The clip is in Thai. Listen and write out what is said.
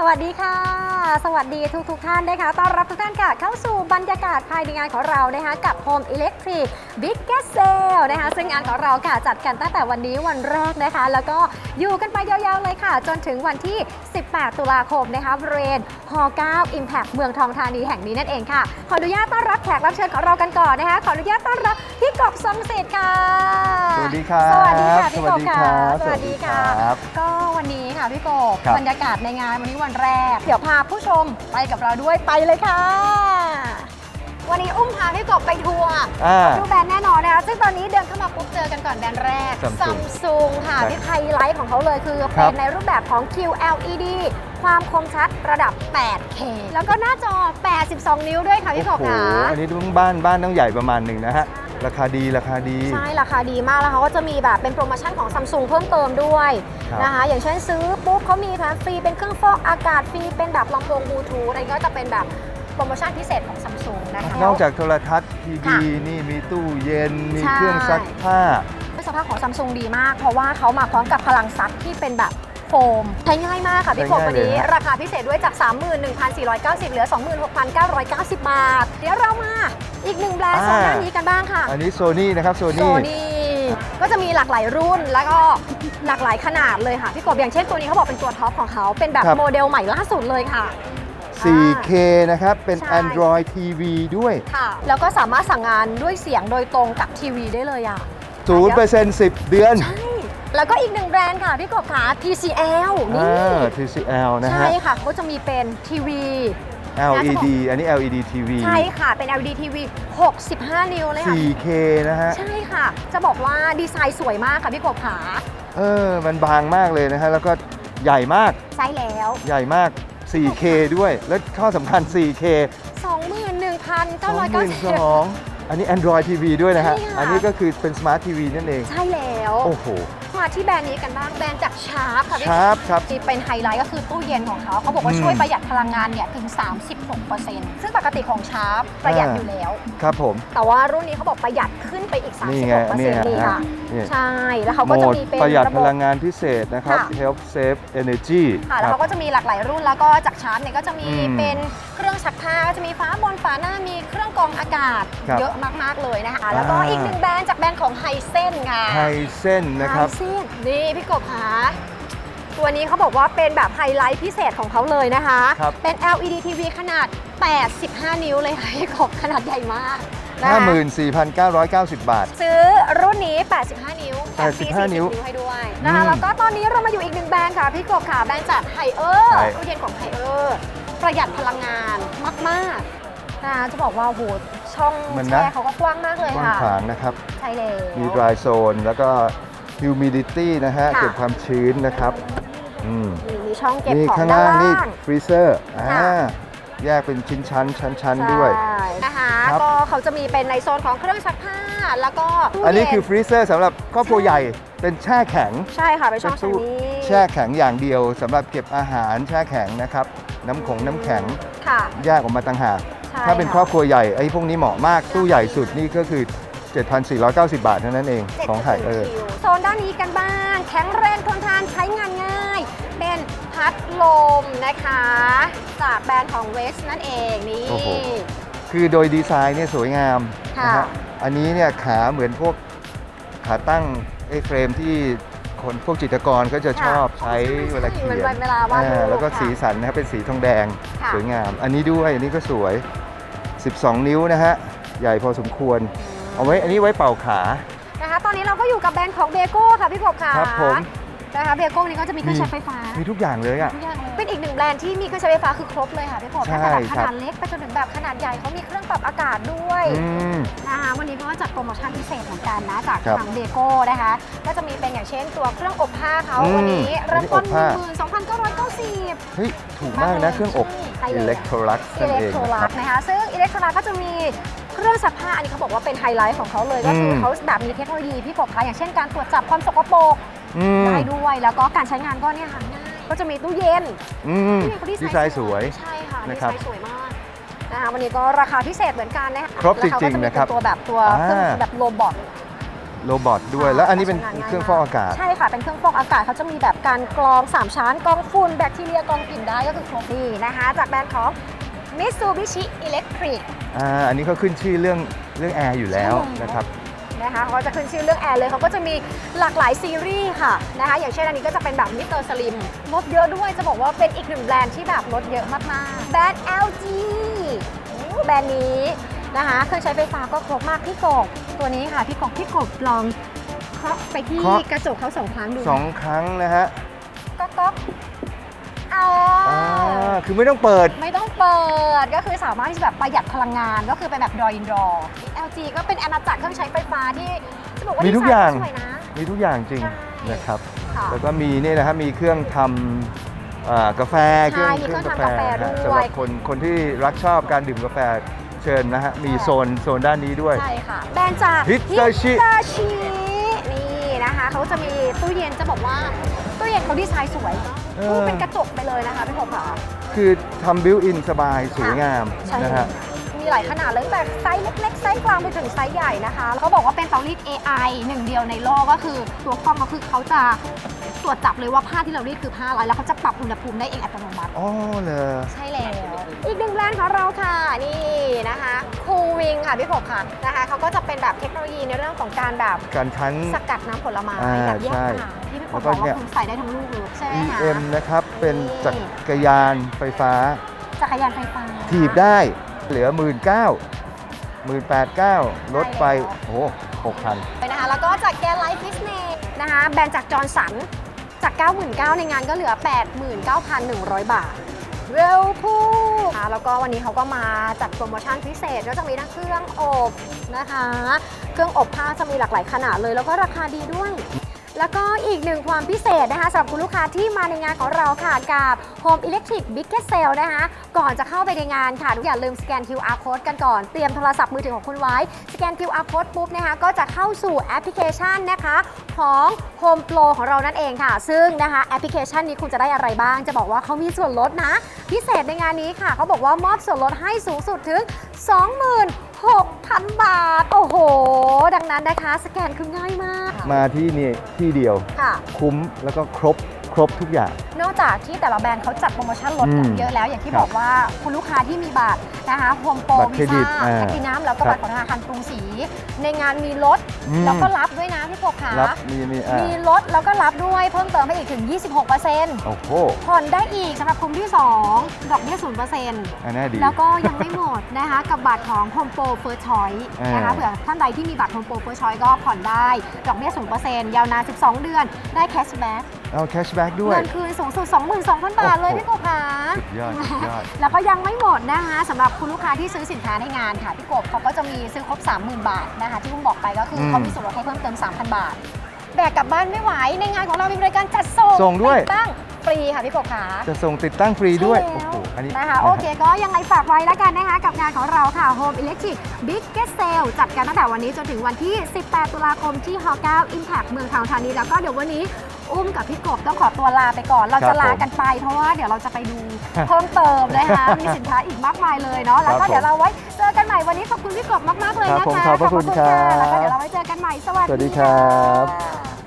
สวัสดีค่ะ สวัสดีทุกทุกๆท่านนะคะต้อนรับทุกท่านค่ะ เข้าสู่บรรยากาศภายในงานของเรานะคะกับ Home Electric Biggest Sale นะคะซึ่งงานของเราค่ะจัดกันตั้งแต่วันนี้วันแรกนะคะ แล้วก็อยู่กันไปยาวๆเลยค่ะ จนถึงวันที่ 18 ตุลาคมนะคะบริเวณฮ9 Impact เมืองทองธานีแห่งนี้นั่นเองค่ะ ขออนุญาตต้อนรับแขกรับเชิญของเรากันก่อนนะคะขออนุญาตต้อนรับพี่กบทรงศิษย์ค่ะ สวัสดีครับสวัสดีค่ะพี่กบค่ะสวัสดีครับค่ะก็ วันนี้ค่ะพี่กบครับ บรรยากาศในงานวันนี้วันแรก เดี๋ยวพาผู้ชมไปกับเราด้วยไปเลยค่ะ วันนี้อุ้มพาพี่กบไปทัวร์อ่า ดูแบรนด์แน่นอนนะคะซึ่งตอนนี้เดินเข้ามาปุ๊บเจอกันก่อนแบรนด์แรก Samsung Samsung ค่ะครับที่ไฮไลท์ของเขาเลยคือครัเป็บ นในรูปแบบของ QLED ความคมชัดระดับ 8K แล้วก็หน้าจอ 82 นิ้วด้วยค่ะพี่กโอ้บโหค่ะ อันนี้ต้องบ้านบ้านต้องใหญ่ประมาณหนึ่งนะฮะ ราคาดีราคาดี ใช่ราคาดีมากแล้วเขาก็จะมีแบบเป็นโปรโมชั่นของ Samsung เพิ่มเติมด้วยครับนะคะอย่างเช่นซื้อปุ๊บเขามีแถมฟรีเป็นเครื่องฟอกอากาศฟรีเป็นแบบลำโพงบลูทูธอะไรก็จะเป็นแบบโปรโมชั่นพิเศษของ Samsung นะคะ นอกจากโทรทัศน์ทีค่ะวีนี่มีตู้เย็น มีใช่ เครื่องซักผ้า สภาพของ Samsung ดีมาก เพราะว่าเขามาพร้อมกับพลังซักที่เป็นแบบโฟม ใช้ง่ายมากค่ะพี่กบใช้ง่ายวันนี้ เลยฮะ ราคาพิเศษด้วยจาก 31,490 เหลือ 26,990 บาท เดี๋ยวเรามาอีกหนึ่งแบรนด์โซนด้านนี้กันบ้างค่ะอันนี้โซนี่นะครับโซโซนี่นี่ก็จะมีหลากหลายรุ่นแล้วก็หลากหลายขนาดเลยค่ะพี่กบอย่างเช่นตัวนี้เขาบอกเป็นตัวท็อปของเขาเป็นแบบครับโมเดลใหม่ล่าสุดเลยค่ะ 4K นะครับ เป็นใช่ Android TV ด้วย ค่ะ แล้วก็สามารถสั่งงานด้วยเสียงโดยตรงกับทีวีได้เลยอะ0% 10เดือน ใช่ แล้วก็อีกหนึ่งแบรนด์ค่ะ พี่กบค่ะ TCL นี่อ่า TCL นะใช่ฮะค่ะเขาจะมีเป็นทีวี LED อันนี้ LED TV ใช่ค่ะ เป็น LED ทีวี65 นิ้วเลยค่ะ 4K นะฮะ ใช่ค่ะ จะบอกว่าดีไซน์สวยมากค่ะพี่กบค่ะเออ มันบางมากเลยนะฮะ แล้วก็ใหญ่มาก ใช่แล้ว ใหญ่มาก 4K ด้วย และข้อสำคัญ 4K 21,990 22,000อันนี้ Android TV ด้วยนะฮะใช่ค่ะอันนี้ก็คือเป็น Smart TV นั่นเอง ใช่แล้ว โอ้โห มาที่แบรนด์นี้กันบ้างแบรนด์จากชาร์ปค่ะพี่ชาร์ปครับที่เป็นไฮไลท์ก็คือตู้เย็นของเขาเขาบอกว่าอืมช่วยประหยัดพลังงานเนี่ยถึง 36%ซึ่งปกติของชาร์ปประหยัดอ่าอยู่แล้ว ครับผม แต่ว่ารุ่นนี้เขาบอกประหยัดขึ้นไปอีก 36%นี่ไงนี่ฮะนี่ค่ะนี่ใช่ แล้วเขาโหมก็จะดมีเป็นประหยัดระพบบลังงานพิเศษนะครับค่ะ Help Save Energy ค่ะแล้วเขาก็จะมีหลากหลายรุ่น แล้วก็จากชาร์ปเนี่ยก็จะมีอืมเป็นเครื่องซักผ้าก็จะมีฝาบนฝาหน้า มีเครื่องกรองอากาศครับเยอะมาก ๆ เลยนะคะ แล้วก็อ่า อีกหนึ่งแบรนด์จากแบรนด์ของไฮเซนค่ะ ไฮเส้นนะครับ ไฮเซนนี่พี่กบคะตัวนี้เขาบอกว่าเป็นแบบไฮไลท์พิเศษของเขาเลยนะคะ ครับ เป็น LED TV ขนาด 85 นิ้วเลยค่ะพี่กบขนาดใหญ่มาก นะคะ 54,990 บาท ซื้อรุ่นนี้ 85 นิ้วแถมฟรี85 40นิ้วนิ้วให้ด้วยนะคะอืมแล้วก็ตอนนี้เรามาอยู่อีกหนึ่งแบรนด์ค่ะ พี่กบค่ะแบรนด์จากไฮเออร์ใช่ ตู้เย็นของไฮเออร์ประหยัดพลังงานมากๆนะคะจะบอกว่าโอ้โหช่องมันแช่นะเขาก็กว้างมากเลยกว้างค่ะ ขวางนะครับ ใช่แล้ว มี dry zone แล้วก็ humidity นะฮะ ค่ะ เก็บความชื้นนะครับอืมนี่มีช่องเก็บนี่ของข้างด้านล่างนี่ ล่างฟรีเซอร์อ่าค่ะ แยกเป็นชิ้นชั้นชั้นชั้นด้วย ใช่นะคะครับ ก็ เขาจะมีเป็นในโซนของเครื่องซักผ้าแล้วก็ตู้อันนี้เย็คือฟรีเซอร์สำหรับครอบครัวใช่ใหญ่เป็นแช่แข็งใช่ค่ะเป็นช่องเป็นทางตู้นี้แช่แข็งอย่างเดียวสำหรับเก็บอาหารแช่แข็งนะครับ น้ำขงน้ำแข็งค่ะ แยกออกมาต่างหากใช่ถ้าเป็นะครอบครัวใหญ่ไอ้พวกนี้เหมาะมากตู้ใหญ่สุดนี่ก็คือ 7,490 บาทเท่านั้นเองของไห่เออโซนด้านนี้กันบ้างแข็งแรงทนทานใช้งานง่าย เป็นพัดลมนะคะ จากแบรนด์ของเวสนั่นเองนี่โอ้โห คือโดยดีไซน์เนี่ยสวยงามค่ะนะฮะอันนี้เนี่ยขาเหมือนพวกขาตั้งไอ้เฟรมที่คนพวกจิตรกรก็จะชอบใช้เวลาเขียนหมือนเวลาวาดรูอ่าปแล้วก็ค่ะสีสันนะครับเป็นสีทองแดงค่ะสวยงาม อันนี้ด้วยอันนี้ก็สวย 12 นิ้วนะฮะใหญ่พอสมควร เอาไว้อันนี้ไว้เป่าขานะคะตอนนี้เราก็อยู่กับแบรนด์ของเบโก้ค่ะพี่กบค่ะครับผม นะคะเบโก้นี้ก็จะมีเครื่องใช้ไฟฟ้ามีทุกอย่างเลยอะ ทุกอย่างเลยเป็นอีกหนึ่งแบรนด์ที่มีเครื่องใช้ไฟฟ้าคือครบเลยค่ะพี่กบใช่ตั้งแต่แบบขครับนาดเล็กไปจนถึงแบบขนาดใหญ่เขามีเครื่องปรับอากาศด้วยอืมนะคะวันนี้ก็จัดโปรโมชั่นพิเศษเหมือนกันนะจากครับทางเบโก้นะคะ ก็จะมีเป็นอย่างเช่นตัวเครื่องอบผ้าเขาอืมวันนี้เริ่มต้นอันนี้อบผ้า12,990เฮ้ยถูกมากนะเครื่องอบใช่เลยอิเล็กโทรลักอินั่นเล็กเองโทรนะลัครักบนะคะซึ่งอิเล็กโทรลักก็จะมีเครื่องซักผ้าอันนี้เขาบอกว่าเป็นไฮไลท์ของเขาเลยก็คืออมเขาแบบมีเทคโนโลยีพี่กบคะอย่างเช่นการตรวจจับความสกปรก อืม ได้ด้วยแล้วก็การใช้งานก็เนี่ยค่ะง่ายก็จะมีตู้เย็นอืมตู้เย็นเขาดีไซน์สวย ใช่ค่ะดีนะคไซรับน์สวยมากนะคะวันนี้ก็ราคาพิเศษเหมือนกันนะคะครบแล้วเขาก็จริงๆมีนะครับตัวแบบตัวเครื่องอ่า แบบโรบอท โรบอทด้วยค่ะแล้วอันนี้เป็นใช้งานง่ายเครื่องฟอกอากาศ ใช่ค่ะ เป็นเครื่องฟอกอากาศเขาจะมีแบบการกรอง 3 ชั้นกรองฝุ่นแบคทีเรียกรองกลิ่นได้ก็คือครบนี่นะคะ จากแบรนด์ของ Mitsubishi Electric อ่า อันนี้เขาขึ้นชื่อเรื่องเรื่องแอร์อยู่แล้วใช่แล้ว นะครับ นะคะเขาจะขึ้นชื่อเรื่องแอร์เลยเขาก็จะมีหลากหลายซีรีส์ค่ะนะคะอย่างเช่นอันนี้ก็จะเป็นแบบมิสเตอร์สลิมลดเยอะด้วยจะบอกว่าเป็นอีกหนึ่งแบรนด์ที่แบบลดเยอะมากๆแบรนด์ LG โอ้แบรนด์นี้นะคะเครื่องใช้ไฟฟ้าก็ครบมากพี่กบตัวนี้ค่ะพี่กบพี่กบลองเคาะไปที่เคาะ กระจกเขาสองครั้งดูสองครั้งนะฮะ ก็ก็ อ๋อออ่าคือไม่ต้องเปิด ไม่ต้องเปิดก็คือสามารถที่จะแบบประหยัดพลังงานก็คือเป็นแบบดอยอินดอร์ LG ก็เป็นอาณาจักรเครื่องใช้ไฟฟ้าที่จะบอกว่ามีมีทุกอย่างสวยนะ มีทุกอย่างจริงใช่นะครับ ค่ะแล้วก็มีนี่นะครับมีเครื่องทำอ่ากาแฟใช่มีเครื่องทำกาแฟนะฮะด้วยสำหรับคนคนที่รักชอบการดื่มกาแฟเชิญนะฮะมีโซนโซนด้านนี้ด้วย ใช่ค่ะ แบรนด์จาก Hitachi Hitachi นี่นะคะเขาจะมีตู้เย็นจะบอกว่าตู้เย็นเขาดีไซน์สวย เออตู้เป็นกระจกไปเลยนะคะพี่ผมค่ะ คือทำบิวอินสบายสวยงามใช่ นะฮะ มีหลายขนาดเลยตั้งแต่ไซส์เล็กๆ ไซส์กลางไปถึงไซส์ใหญ่นะคะ แล้วก็บอกว่าเป็นเตารีด AI หนึ่งเดียวในโลกก็คือตัวกล้องก็คือเขาจะตรวจจับเลยว่าผ้าที่เรารีดคือผ้าอะไรแล้วเขาจะปรับอุณหภูมิได้เองอัตโนมัติ อ๋อเลยใช่แล้ว อีกหนึ่งแบรนด์ของเราค่ะนี่นะคะคูวิงค่ะพี่ผกค่ะนะคะเขาก็จะเป็นแบบเทคโนโลยีในเรื่องของการแบบการคั้น สกัดน้ำผลไม้อ่าแบบแยกใช่ขายที่พี่ผแล้กวบก็อกเนี่ว่าย คุณใส่ได้ทั้งลูกเลยใช่ไหมคะ EM นะครับ เป็นจักรยานไฟฟ้า จักรยานไฟฟ้า ถีบได้เหลือ 1 9 0 0 0 1 8 9 0 0ลดไปใช่แล้วโอ้หกพัน ไปนะคะแล้วก็จากแกนไลฟ์ฟิสเนสนะคะแบรนด์จากจอร์นสันจาก 99,000ในงานก็เหลือ 89,100 บาท เวลพูค่ะแล้วก็วันนี้เขาก็มาจัดโปรโมชั่นพิเศษก็จะมีทั้งเครื่องอบนะคะ เครื่องอบผ้าจะมีหลากหลายขนาดเลย แล้วก็ราคาดีด้วย แล้วก็อีกหนึ่งความพิเศษนะคะสำหรับคุณลูกค้าที่มาในงานของเราค่ะกับ Home Electric Biggest Sale นะคะ ก่อนจะเข้าไปในงานค่ะทุกอย่าลืมสแกน QR code กันก่อน เตรียมโทรศัพท์มือถือของคุณไว้ สแกน QR code ปุ๊บนะคะก็จะเข้าสู่แอปพลิเคชันนะคะของ Home Pro ของเรานั่นเองค่ะ ซึ่งนะคะแอปพลิเคชันนี้คุณจะได้อะไรบ้าง จะบอกว่าเขามีส่วนลดนะ พิเศษในงานนี้ค่ะเขาบอกว่ามอบส่วนลดให้สูงสุดถึง 26,000 บาท โอ้โห ดังนั้นนะคะ สแกนคือง่ายมาก มาที่นี่ที่เดียว ค่ะ คุ้มแล้วก็ครบค รบทุกอย่าง นอกจากที่แต่ละแบรนด์เขาจัดโปรโมชั่นลดอืมเยอะแล้ว อย่างที่ครับบอกว่าคุณลูกค้าที่มีบัตรนะคะโฮมโปรบัตรเครวีดิซ่าตอ่าแพทินัมแล้วก็ครับบัตรของธนาคารกรุงศรีในงานมีลดอืม แล้วก็รับด้วยนะพี่ปกขารับมีมีอ่ามีลดแล้วก็รับด้วยเพิ่มเติมไปอีกถึง 26%โอ้โหผ่อนได้อีกสำหรับกลุ่มที่ 2 ดอกเบี้ย0%อันน่าดี แล้วก็ยังไม่หมดนะคะ กับบัตรของ Home Pro First Choice นะคะอ่า เผื่อท่านใดที่มีบัตร Home Pro First Choice ก็ผ่อนได้ ดอกเบี้ย0%ยาวนาน 12 เดือน ได้แคชแบ็ก เอาแคชแบ็กด้วย เงินคืนสูงสุด 22,000 บาทเลยโอ้โหพี่กบคะสุดยอดสุดยอด แล้วก็ยังไม่หมดนะคะสำหรับคุณลูกค้าที่ซื้อสินค้าในงานค่ะพี่กบเขาก็จะมีซื้อครบ 30,000 บาทนะคะที่พุ่งบอกไปก็คืออมเขามีส่วนลดให้เพิ่มเติม 3,000 บาท แบกกลับบ้านไม่ไหวในงานของเรามีบริการจัดส่งส่งด้วย ติตั้ง ฟรีค่ะพี่กบขาจะส่งติดตั้งฟรีด้วยใช่โอ้แล้วโหอันนี้นะคะโอเคก็ยังไงฝากไว้แล้วกันนะคะกับงานของเราค่ะ Home Electric Biggest Sale จัดกันตั้งแต่วันนี้จนถึงวันที่ 18 ตุลาคมที่ฮ9 Impact เมืองทองธานีแล้วก็เดี๋ยววันนี้อุ้มกับพี่กบต้องขอตัวลาไปก่อน เราครัจะบลาผมกันไปเพราะว่าเดี๋ยวเราจะไปดูเพิ่มเติมนะคะมีสินค้าอีกมากมายเลยเนาะแล้วครัก็บผมเดี๋ยวเราไว้เจอกันใหม่วันนี้ขอบคุณพี่กบมากๆเลยครับนะผมคะขอบพระคุณะครับแล้วก็เดี๋ยวเราไว้เจอกันใหม่สวัสสวัสดีดีครับค่ะ